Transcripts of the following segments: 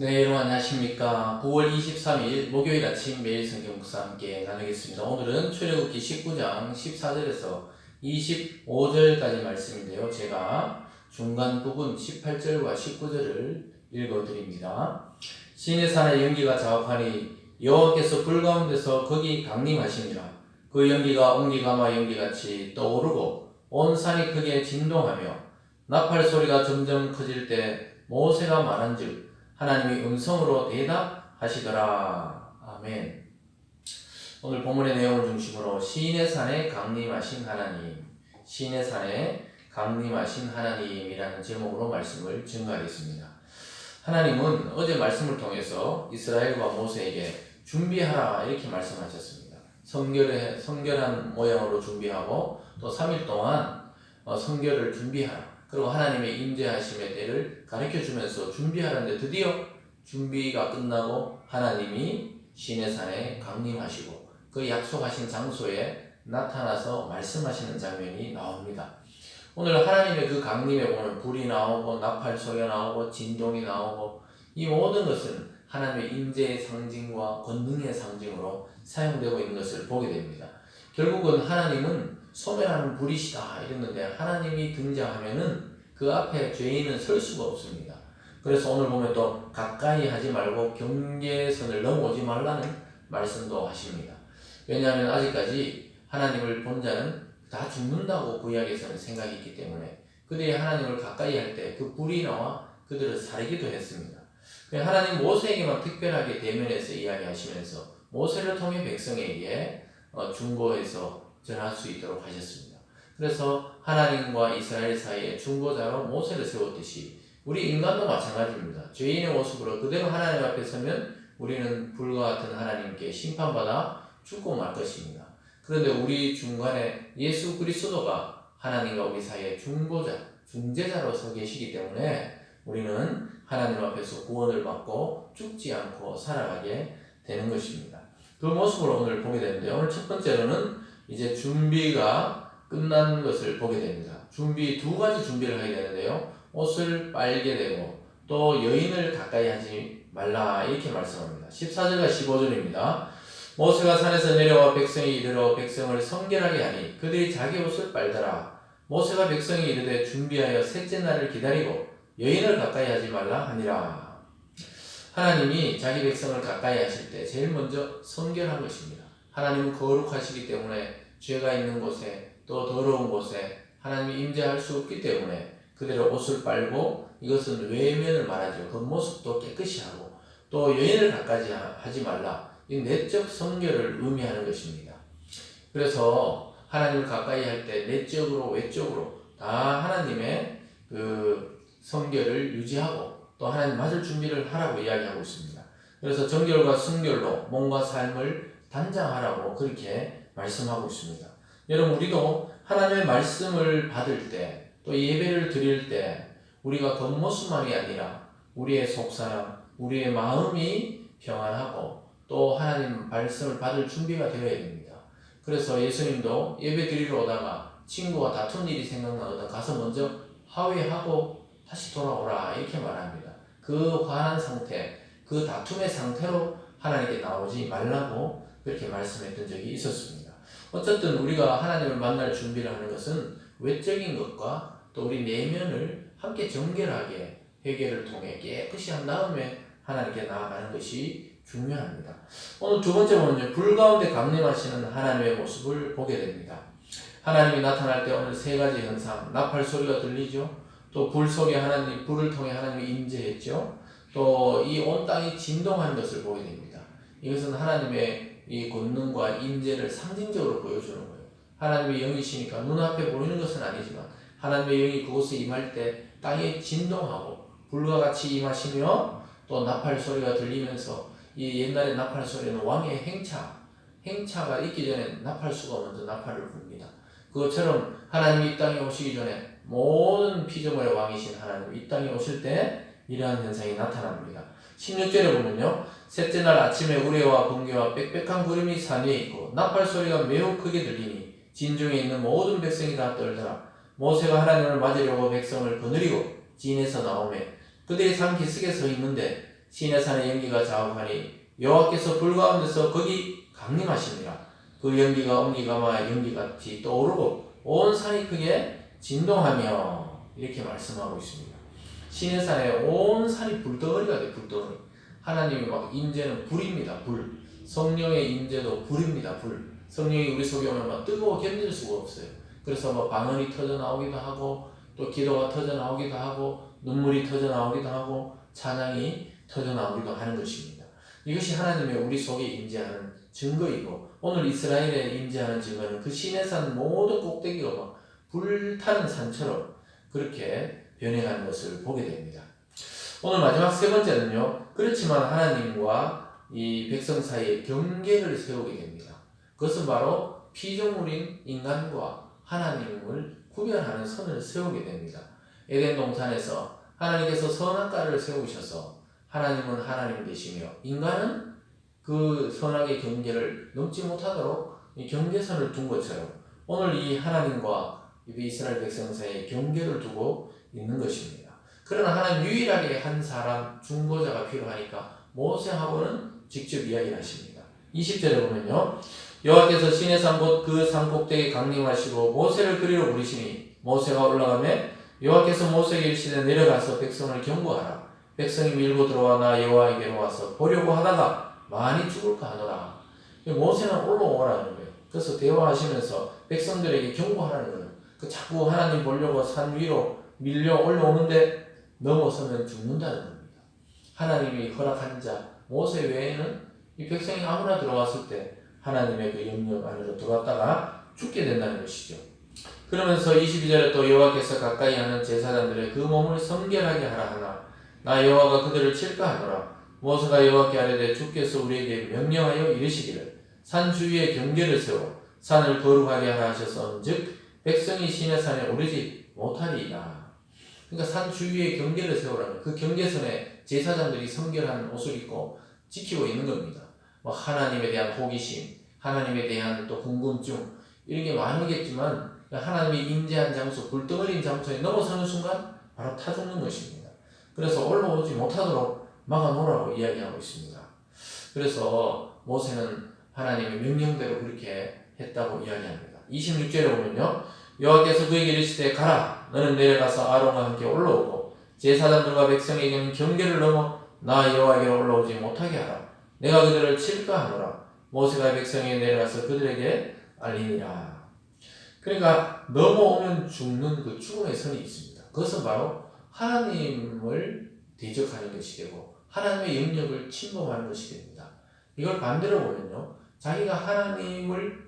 네, 여러분 안녕하십니까. 9월 23일 목요일 아침 매일 성경 묵사 함께 나누겠습니다. 오늘은 출애굽기 19장 14절에서 25절까지 말씀인데요. 제가 중간 부분 18절과 19절을 읽어드립니다. 신의 산에 연기가 자욱하니 여호와께서 불 가운데서 거기 강림하시니라. 그 연기가 옹기가마 연기같이 떠오르고 온 산이 크게 진동하며 나팔 소리가 점점 커질 때 모세가 말한즉 하나님이 음성으로 대답하시더라. 아멘. 오늘 본문의 내용을 중심으로 시인의 산에 강림하신 하나님, 시인의 산에 강림하신 하나님이라는 제목으로 말씀을 증거하겠습니다. 하나님은 어제 말씀을 통해서 이스라엘과 모세에게 준비하라 이렇게 말씀하셨습니다. 성결에 성결한 모양으로 준비하고 또 3일 동안 어, 성결을 준비하라. 그리고 하나님의 임재하심의 때를 가르쳐 주면서 준비하는데 드디어 준비가 끝나고 하나님이 신의 산에 강림하시고 그 약속하신 장소에 나타나서 말씀하시는 장면이 나옵니다. 오늘 하나님의 그 강림에 보면 불이 나오고 나팔 소리가 나오고 진동이 나오고 이 모든 것은 하나님의 임재의 상징과 권능의 상징으로 사용되고 있는 것을 보게 됩니다. 결국은 하나님은 소멸하는 불이시다 이랬는데 하나님이 등장하면은 그 앞에 죄인은 설 수가 없습니다. 그래서 오늘 보면 또 가까이 하지 말고 경계선을 넘어오지 말라는 말씀도 하십니다. 왜냐하면 아직까지 하나님을 본 자는 다 죽는다고 구약에서는 생각이 있기 때문에 그들이 하나님을 가까이 할 때 그 불이 나와 그들을 사르기도 했습니다. 하나님 모세에게만 특별하게 대면해서 이야기하시면서 모세를 통해 백성에게 어, 중보해서 전할 수 있도록 하셨습니다. 그래서 하나님과 이스라엘 사이에 중보자로 모세를 세웠듯이 우리 인간도 마찬가지입니다. 죄인의 모습으로 그대로 하나님 앞에 서면 우리는 불과 같은 하나님께 심판받아 죽고 말 것입니다. 그런데 우리 중간에 예수 그리스도가 하나님과 우리 사이에 중보자, 중재자로 서 계시기 때문에 우리는 하나님 앞에서 구원을 받고 죽지 않고 살아가게 되는 것입니다. 그 모습을 오늘 보게 되는데 오늘 첫 번째로는 이제 준비가 끝난 것을 보게 됩니다. 준비 두 가지 준비를 하게 되는데요. 옷을 빨게 되고 또 여인을 가까이 하지 말라 이렇게 말씀합니다. 14절과 15절입니다. 모세가 산에서 내려와 백성이 이르러 백성을 성결하게 하니 그들이 자기 옷을 빨더라. 모세가 백성이 이르되 준비하여 셋째 날을 기다리고 여인을 가까이 하지 말라 하니라. 하나님이 자기 백성을 가까이 하실 때 제일 먼저 성결한 것입니다. 하나님은 거룩하시기 때문에 죄가 있는 곳에 또 더러운 곳에 하나님이 임재할 수 없기 때문에 그대로 옷을 빨고 이것은 외면을 말하죠. 겉모습도 깨끗이 하고 또 여인을 가까이 하지 말라. 이 내적 성결을 의미하는 것입니다. 그래서 하나님을 가까이 할 때 내적으로 외적으로 다 하나님의 그 성결을 유지하고 또 하나님 맞을 준비를 하라고 이야기하고 있습니다. 그래서 정결과 순결로 몸과 삶을 단장하라고 그렇게 말씀하고 있습니다. 여러분 우리도 하나님의 말씀을 받을 때 또 예배를 드릴 때 우리가 겉모습만이 아니라 우리의 속사람, 우리의 마음이 평안하고 또 하나님 말씀을 받을 준비가 되어야 됩니다. 그래서 예수님도 예배 드리러 오다가 친구와 다툰 일이 생각나거든 가서 먼저 화해하고 다시 돌아오라 이렇게 말합니다. 그 화난 상태, 그 다툼의 상태로 하나님께 나오지 말라고 그렇게 말씀했던 적이 있었습니다. 어쨌든 우리가 하나님을 만날 준비를 하는 것은 외적인 것과 또 우리 내면을 함께 정결하게 회개를 통해 깨끗이 한 다음에 하나님께 나아가는 것이 중요합니다. 오늘 두 번째 보면요. 불 가운데 강림하시는 하나님의 모습을 보게 됩니다. 하나님이 나타날 때 오늘 세 가지 현상, 나팔 소리가 들리죠. 또 불 속에 하나님, 불을 통해 하나님이 임재했죠. 또 이 온 땅이 진동하는 것을 보게 됩니다. 이것은 하나님의 이 권능과 임재를 상징적으로 보여주는 거예요. 하나님의 영이시니까 눈앞에 보이는 것은 아니지만 하나님의 영이 그곳에 임할 때 땅에 진동하고 불과 같이 임하시며 또 나팔 소리가 들리면서 이 옛날에 나팔 소리는 왕의 행차, 행차가 있기 전에 나팔수가 먼저 나팔을 붑니다. 그것처럼 하나님이 이 땅에 오시기 전에 모든 피조물의 왕이신 하나님 이 땅에 오실 때 이러한 현상이 나타납니다. 16절에 보면요. 셋째 날 아침에 우레와 번개와 빽빽한 구름이 산 위에 있고 나팔 소리가 매우 크게 들리니 진중에 있는 모든 백성이 다 떨더라. 모세가 하나님을 맞으려고 백성을 거느리고 진에서 나오매 그들이 산 기슭에 서 있는데 시내 산의 연기가 자욱하니 여호와께서 불 가운데서 거기 강림하시니라 그 연기가 옹기가마 연기같이 떠오르고 온 산이 크게 진동하며 이렇게 말씀하고 있습니다. 시내 산에 온 산이 불덩어리가 돼 불덩어리. 하나님이 막 임재는 불입니다. 불. 성령의 임재도 불입니다. 불. 성령이 우리 속에 오면 막 뜨거워 견딜 수가 없어요. 그래서 뭐 방언이 터져 나오기도 하고 또 기도가 터져 나오기도 하고 눈물이 터져 나오기도 하고 찬양이 터져 나오기도 하는 것입니다. 이것이 하나님의 우리 속에 임재하는 증거이고 오늘 이스라엘에 임재하는 증거는 그 시내산 모든 꼭대기가 막 불타는 산처럼 그렇게 변해가는 것을 보게 됩니다. 오늘 마지막 세 번째는요. 그렇지만 하나님과 이 백성 사이에 경계를 세우게 됩니다. 그것은 바로 피조물인 인간과 하나님을 구별하는 선을 세우게 됩니다. 에덴 동산에서 하나님께서 선악과를 세우셔서 하나님은 하나님 되시며 인간은 그 선악의 경계를 넘지 못하도록 이 경계선을 둔 것처럼 오늘 이 하나님과 이 이스라엘 백성 사이에 경계를 두고 있는 것입니다. 그러나 하나님 유일하게 한 사람 중보자가 필요하니까 모세하고는 직접 이야기를 하십니다. 20절에 보면요. 여호와께서 신의 산곳그 산꼭대기에 강림하시고 모세를 그리로 부르시니 모세가 올라가매 여호와께서 모세에게 이르시되 내려가서 백성을 경고하라. 백성이 밀고 들어와 나 여호와에게로 와서 보려고 하다가 많이 죽을까 하노라. 모세는 올라오라는 거예요. 그래서 대화하시면서 백성들에게 경고하라는 거예요. 그 자꾸 하나님 보려고 산 위로 밀려 올라오는데 넘어서면 죽는다는 겁니다. 하나님이 허락한 자 모세 외에는 이 백성이 아무나 들어왔을 때 하나님의 그 영역 안으로 들어왔다가 죽게 된다는 것이죠. 그러면서 22절에 또 여호와께서 가까이 하는 제사장들의 그 몸을 성결하게 하라 하나 나 여호와가 그들을 칠까 하노라 모세가 여호와께 아뢰되 주께서 우리에게 명령하여 이르시기를 산 주위에 경계를 세워 산을 거룩하게 하라 하셨은즉 백성이 시내 산에 오르지 못하리이다. 그러니까 산 주위에 경계를 세우라는 그 경계선에 제사장들이 성결한 옷을 입고 지키고 있는 겁니다. 뭐 하나님에 대한 호기심, 하나님에 대한 또 궁금증 이런 게 많으겠지만 하나님이 임재한 장소, 불덩어린 장소에 넘어서는 순간 바로 타 죽는 것입니다. 그래서 올라오지 못하도록 막아놓으라고 이야기하고 있습니다. 그래서 모세는 하나님의 명령대로 그렇게 했다고 이야기합니다. 26절에 보면요. 여호와께서 그에게 이르시되 가라 너는 내려가서 아론과 함께 올라오고 제사장들과 백성에게는 경계를 넘어 나 여호와에게로 올라오지 못하게 하라. 내가 그들을 칠까 하노라. 모세가 백성에게 내려가서 그들에게 알리니라. 그러니까 넘어오면 죽는 그 죽음의 선이 있습니다. 그것은 바로 하나님을 대적하는 것이 되고 하나님의 영역을 침범하는 것이 됩니다. 이걸 반대로 보면요. 자기가 하나님을 어,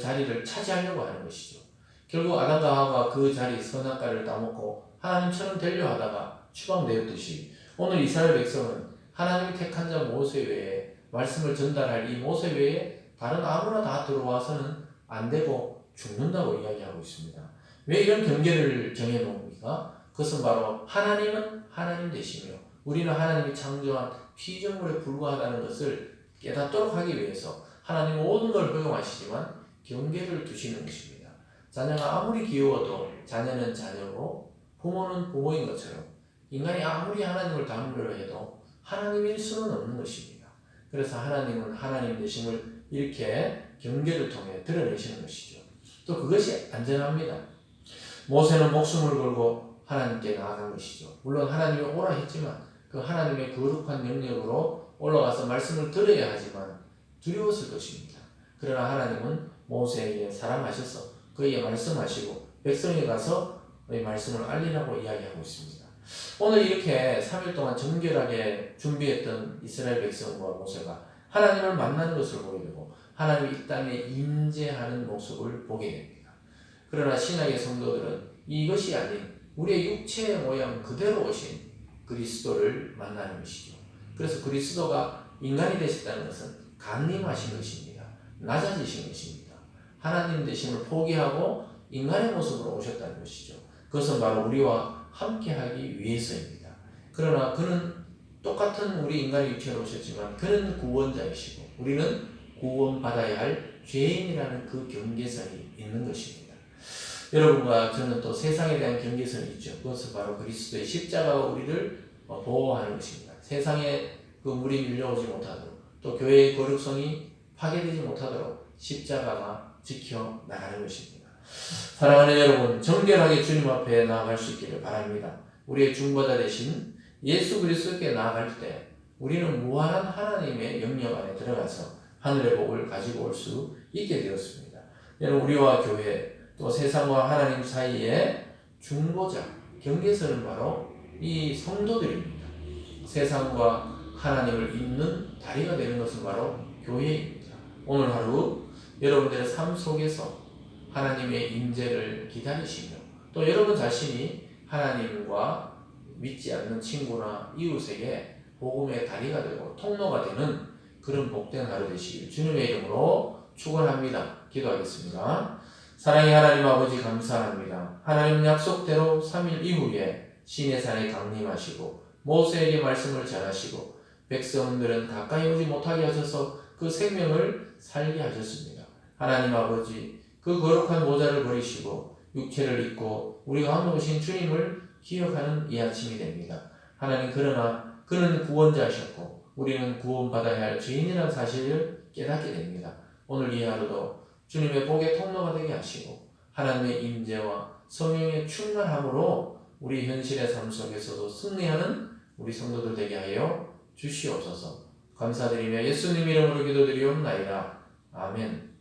자리를 차지하려고 하는 것이죠 결국 아담과 하와가 그 자리 선악과를 따먹고 하나님처럼 되려 하다가 추방되었듯이 오늘 이스라엘 백성은 하나님이 택한 자 모세 외에 말씀을 전달할 이 모세 외에 다른 아무나 다 들어와서는 안 되고 죽는다고 이야기하고 있습니다. 왜 이런 경계를 정해 놓습니까? 그것은 바로 하나님은 하나님 되시며 우리는 하나님이 창조한 피조물에 불과하다는 것을 깨닫도록 하기 위해서 하나님 모든 걸 허용하시지만 경계를 두시는 것입니다. 자녀가 아무리 귀여워도 자녀는 자녀고 부모는 부모인 것처럼 인간이 아무리 하나님을 닮으려 해도 하나님일 수는 없는 것입니다. 그래서 하나님은 하나님 되심을 이렇게 경계를 통해 드러내시는 것이죠. 또 그것이 안전합니다. 모세는 목숨을 걸고 하나님께 나아간 것이죠. 물론 하나님이 오라 했지만 그 하나님의 거룩한 영역으로 올라가서 말씀을 들어야 하지만 두려웠을 것입니다. 그러나 하나님은 모세에게 사랑하셔서 그에게 말씀하시고 백성에 가서 의 말씀을 알리라고 이야기하고 있습니다. 오늘 이렇게 3일 동안 정결하게 준비했던 이스라엘 백성과 모세가 하나님을 만나는 것을 보게 되고 하나님이 이 땅에 임재하는 모습을 보게 됩니다. 그러나 신약의 성도들은 이것이 아닌 우리의 육체의 모양 그대로 오신 그리스도를 만나는 것이죠. 그래서 그리스도가 인간이 되셨다는 것은 강림하신 것입니다. 낮아지신 것입니다. 하나님 되심을 포기하고 인간의 모습으로 오셨다는 것이죠. 그것은 바로 우리와 함께하기 위해서입니다. 그러나 그는 똑같은 우리 인간의 육체로 오셨지만 그는 구원자이시고 우리는 구원받아야 할 죄인이라는 그 경계선이 있는 것입니다. 여러분과 저는 또 세상에 대한 경계선이 있죠. 그것은 바로 그리스도의 십자가가 우리를 보호하는 것입니다. 세상에 그 물이 밀려오지 못하도록 또 교회의 거룩성이 파괴되지 못하도록 십자가가 지켜 나가는 것입니다. 사랑하는 여러분, 정결하게 주님 앞에 나아갈 수 있기를 바랍니다. 우리의 중보자 대신 예수 그리스도께 나아갈 때 우리는 무한한 하나님의 영역 안에 들어가서 하늘의 복을 가지고 올 수 있게 되었습니다. 여러분 우리와 교회 또 세상과 하나님 사이에 중보자 경계선은 바로 이 성도들입니다. 세상과 하나님을 잇는 다리가 되는 것은 바로 교회입니다. 오늘 하루 여러분들의 삶 속에서 하나님의 임재를 기다리시며 또 여러분 자신이 하나님과 믿지 않는 친구나 이웃에게 복음의 다리가 되고 통로가 되는 그런 복된 하루 되시길 주님의 이름으로 축원합니다. 기도하겠습니다. 사랑의 하나님 아버지 감사합니다. 하나님 약속대로 3일 이후에 시내산에 강림하시고 모세에게 말씀을 전하시고 백성들은 가까이 오지 못하게 하셔서 그 생명을 살게 하셨습니다. 하나님 아버지 그 거룩한 모자를 버리시고 육체를 입고 우리 가운데 오신 주님을 기억하는 이 아침이 됩니다. 하나님 그러나 그는 구원자셨고 우리는 구원받아야 할 죄인이라는 사실을 깨닫게 됩니다. 오늘 이 하루도 주님의 복의 통로가 되게 하시고 하나님의 임재와 성령의 충만함으로 우리 현실의 삶 속에서도 승리하는 우리 성도들 되게 하여 주시옵소서. 감사드리며 예수님 이름으로 기도드리옵나이다. 아멘.